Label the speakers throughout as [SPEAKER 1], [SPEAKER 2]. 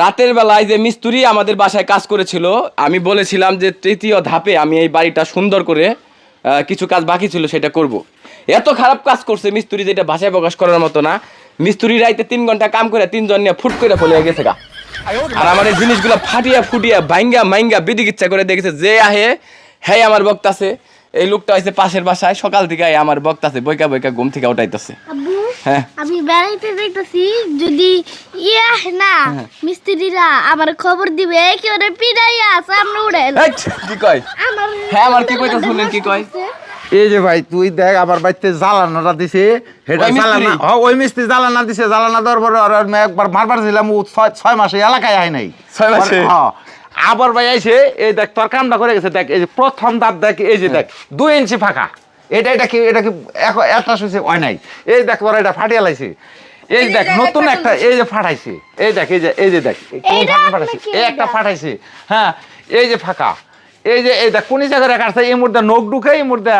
[SPEAKER 1] রাতের বেলায় যে মিস্ত্রি আমাদের বাসায় কাজ করেছিল আমি বলেছিলাম যে তৃতীয় ধাপে আমি এই বাড়িটা সুন্দর করে কিছু কাজ বাকি ছিল সেটা করব। এত খারাপ কাজ করছে মিস্ত্রি যেটা ভাষায় প্রকাশ করার মতো না। মিস্ত্রি রাইতে তিন ঘণ্টা কাম করে তিনজন নিয়ে ফুট করে ফলে গেছে গা। আর আমার এই জিনিসগুলো ফাটিয়া ফুটিয়া ভাইঙ্গা মাইঙ্গা বিদিক ইচ্ছা করে দেখেছে যে আহে হ্যাঁ আমার বক্তাছে এই লোকটা হয়েছে পাশের বাসায় সকাল থেকে আমার বক্তাছে বইকা বইকা ঘুম থেকে উঠাইতেছে। হ্যাঁ।
[SPEAKER 2] আমি বেড়াইতে দেখতেছি যদি ইয়া না
[SPEAKER 1] হ্যাঁ।
[SPEAKER 2] মিস্ত্রিরা আমার খবর দিবে একেবারে পিড়াইয়া উড়ে
[SPEAKER 1] এই, কি কয়? হ্যাঁ, আমার কি কইতা শুনলেন, কি কয়?
[SPEAKER 3] এই যে ভাই তুই দেখ আমার বাড়িতে জ্বালানোটা দিছে সেটা জ্বালানা ওই মিস্ত্রি জ্বালানা দিছে জ্বালানা দেওয়ার পরে আমি একবার মারবার ছিলাম ও ছয় ছয় মাসে এলাকায় আয় নাই।
[SPEAKER 1] ছয় মাসে?
[SPEAKER 3] হ্যাঁ আবার ভাই আইছে এই দেখ তোর কামটা করে গেছে দেখ এই যে প্রথম দাঁত দেখ এই যে দেখ দুই ইঞ্চি ফাঁকা। এটা এটা কি এটা কি এখন একটা শুয়েছে হয় নাই। এই দেখ এটা ফাটিয়া লাইছে। এই দেখ নতুন একটা এই যে ফাটাইছে। এই দেখ এই যে এই যে দেখ কোন ফাটা
[SPEAKER 2] আপনি
[SPEAKER 3] ফাটাইছে এই একটা? ফাটাইছে। হ্যাঁ এই যে ফাঁকা। এই যে এই দেখ কোন জায়গায় কাটছে এই মুহূর্তে নখ ঢুকে এই মুহূর্তে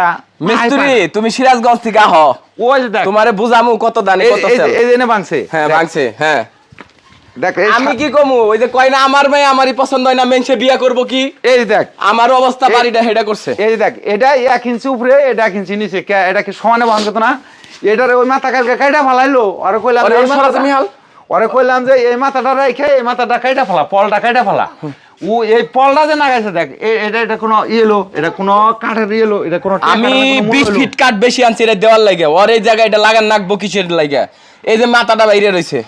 [SPEAKER 1] মিস্ত্রি তুমি সিরাজগঞ্জ থেকে আহ।
[SPEAKER 3] ওই যে দেখ।
[SPEAKER 1] তোমারে বুঝামু কত দানে কত
[SPEAKER 3] এই যে-
[SPEAKER 1] সেল।
[SPEAKER 3] এই যে এনে ভাঙছে।
[SPEAKER 1] হ্যাঁ ভাঙছে হ্যাঁ।
[SPEAKER 3] দেখ
[SPEAKER 1] আমি কি কমু? ওই যে কয় না আমার মেয়ে আমারই পছন্দ হয় না মেনসে বিয়া করব কি?
[SPEAKER 3] এই যে দেখ।
[SPEAKER 1] আমার অবস্থা বাড়িটা হেডা করছে।
[SPEAKER 3] এই যে দেখ এটা এক ইঞ্চি উপরে এটা এক ইঞ্চি নিচে। এটা কি সমানে বহন করতো না? এটারে ওই মাথা কালকে কাইটা ফালাইলো? আর কইলাম এই।
[SPEAKER 1] ওরে
[SPEAKER 3] কইলাম যে এই মাথাটা রেখে এই মাথাটা কাইটা ফালা পলটা কাইটা ফালা। ও এই পলটা যে না গেছে দেখ এটা এটা কোনো ইয়েলো এটা কোনো কাঠের ইয়েলো এটা কোনো
[SPEAKER 1] আমি
[SPEAKER 3] এটা কোনো
[SPEAKER 1] বিশ
[SPEAKER 3] মূল
[SPEAKER 1] ফিট কাঠ বেশি আনছি এটা দেওয়ার লাগে। ওর এই জায়গায় এটা লাগান নাকবো কিসের লাগে। এই যে মাথাটা বাইরে রয়েছে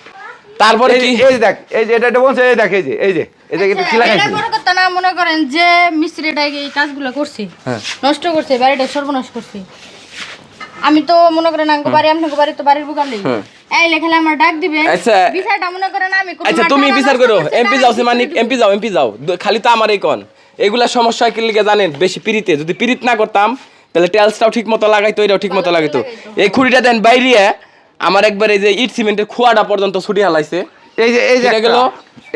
[SPEAKER 1] তারপরে কি?
[SPEAKER 3] এই দেখ এই যে এটা এটা বলছে এই দেখ এই যে এই যে এই যে এটা কি
[SPEAKER 4] এটা
[SPEAKER 3] লাগাইছে?
[SPEAKER 4] বড় কথা না মনে করেন যে মিস্ত্রিটা এই কাজগুলো করছে।
[SPEAKER 1] হ্যাঁ।
[SPEAKER 4] নষ্ট করছে বাড়িটা সর্বনাশ করছে। আমি তো মনে করেন আমাকে বাড়ি আপনাকে বাড়ি তো বাড়ির বুকার নেই এই লেখালে আমার ডাক দিবে।
[SPEAKER 1] আচ্ছা।
[SPEAKER 4] বিচারটা মনে করেন আমি কোনো
[SPEAKER 1] আচ্ছা তুমি বিচার করো। এমপি যাও সেমানিক এমপি যাও এমপি যাও। খালি তো আমারই কন। এগুলা সমস্যা কি লিগে জানেন? বেশি পিড়িতে। যদি পিড়িত না করতাম তাহলে টেলসটাও ঠিক মতো লাগাইতো এটাও ঠিক মতো লাগাইতো। এই খুঁড়িটা দেন বাইরে আমার একবার এই যে ইট সিমেন্টের খোয়াটা পর্যন্ত ছুটি হালাইছে।
[SPEAKER 3] এই যে এই যে
[SPEAKER 1] গেলো?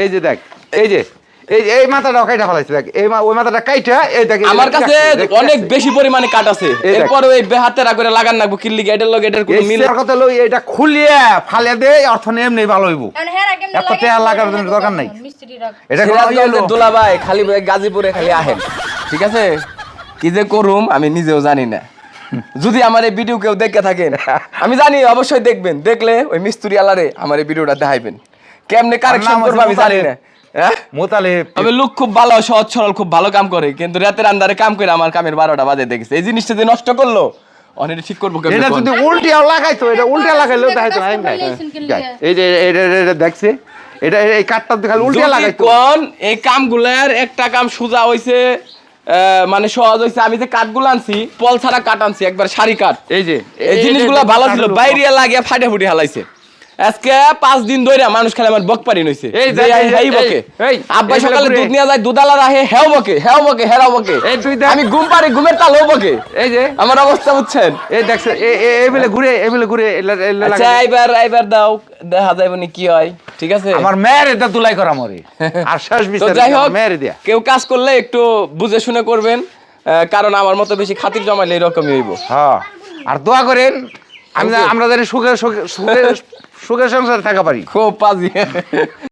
[SPEAKER 3] এই যে দেখ এই যে। এই এই মাথাটা কাইটা ফেলাইছে দেখ। এই ওই মাথাটা কাইটা এই দেখ
[SPEAKER 1] আমার কাছে অনেক বেশি পরিমাণে কাট আছে। এরপর ওই বেহাতেরা করে লাগান নাকবো এটার লগে এটার কোনো মিল
[SPEAKER 3] চেয়ার কথা লই এটা খুলিয়ে ফালিয়ে দে অর্থ নিয়ে এমনি ভালো হইব। এত
[SPEAKER 4] লাগে,
[SPEAKER 3] লাগার জন্য দরকার নাই। এটা ইয়ে হলো।
[SPEAKER 1] দোলাভাই খালি গাজীপুরে খালি আহেন। ঠিক আছে? কি যে করুম আমি নিজেও জানি না। যদি আমার এই ভিডিও কেউ দেখে থাকেন আমি জানি অবশ্যই দেখবেন। দেখলে ওই মিস্ত্রি আলারে আমার এই ভিডিওটা দেখাইবেন। কেমনে কারেকশন
[SPEAKER 3] নাম
[SPEAKER 1] করব আমি জানি না।
[SPEAKER 3] মোতালেব
[SPEAKER 1] তবে লোক খুব ভালো সহজ সরল খুব ভালো কাম করে। কিন্তু রাতের আন্দারে কাম করে আমার কামের বারোটা বাজে দেখেছে। এই জিনিসটা যে নষ্ট করল অনেক ঠিক করব
[SPEAKER 3] এটা যদি উল্টিয়াও লাগাইতো এটা উল্টিয়া লাগাইলেও দেখাইতো না এই দেখ। দেখ, এই যে এটা এটা- এটা দেখছে? এটা এই কাঠটা খালি উল্টিয়া লাগাইতো।
[SPEAKER 1] কোন এই কামগুলার একটা কাম সোজা হইছে আহ, মানে সহজ হইছে। আমি যে কাঠগুলো আনছি পল ছাড়া কাঠ আনছি একবার সারি কাঠ।
[SPEAKER 3] এই যে
[SPEAKER 1] এই জিনিসগুলো ভালো ছিল বাইরে লাগিয়ে ফাটে ফুটে হালাইছে। আজকে পাঁচ দিন ধরে মানুষ খালি আমার বক পারি নইছে
[SPEAKER 3] এই এই-
[SPEAKER 1] বকে আব্বা সকালে দুধ নিয়ে যায় দুধালার আহে হেও বকে হেও বকে হেরাও বকে। আমি ঘুম পারি ঘুমের তালও বকে
[SPEAKER 3] এই যে
[SPEAKER 1] আমার অবস্থা বুঝছেন
[SPEAKER 3] এই দেখছে এই বেলে ঘুরে এই বেলে ঘুরে
[SPEAKER 1] আচ্ছা এইবার এইবার দাও দেখা যাইব নি কি হয় ঠিক আছে
[SPEAKER 3] আমার মেয়ের এটা তুলাই করা মরে আর শেষ বিচার
[SPEAKER 1] যাই হোক
[SPEAKER 3] মেয়ের দিয়া
[SPEAKER 1] কেউ কাজ করলে একটু বুঝে শুনে করবেন কারণ আমার মতো বেশি খাতির জমাইলে এরকমই হইব
[SPEAKER 3] হ্যাঁ আর দোয়া করেন আমরা আমরা জানি সুখে সুখে সুখে সুখের সংসারে থাকা পারি।
[SPEAKER 1] খুব পাজি।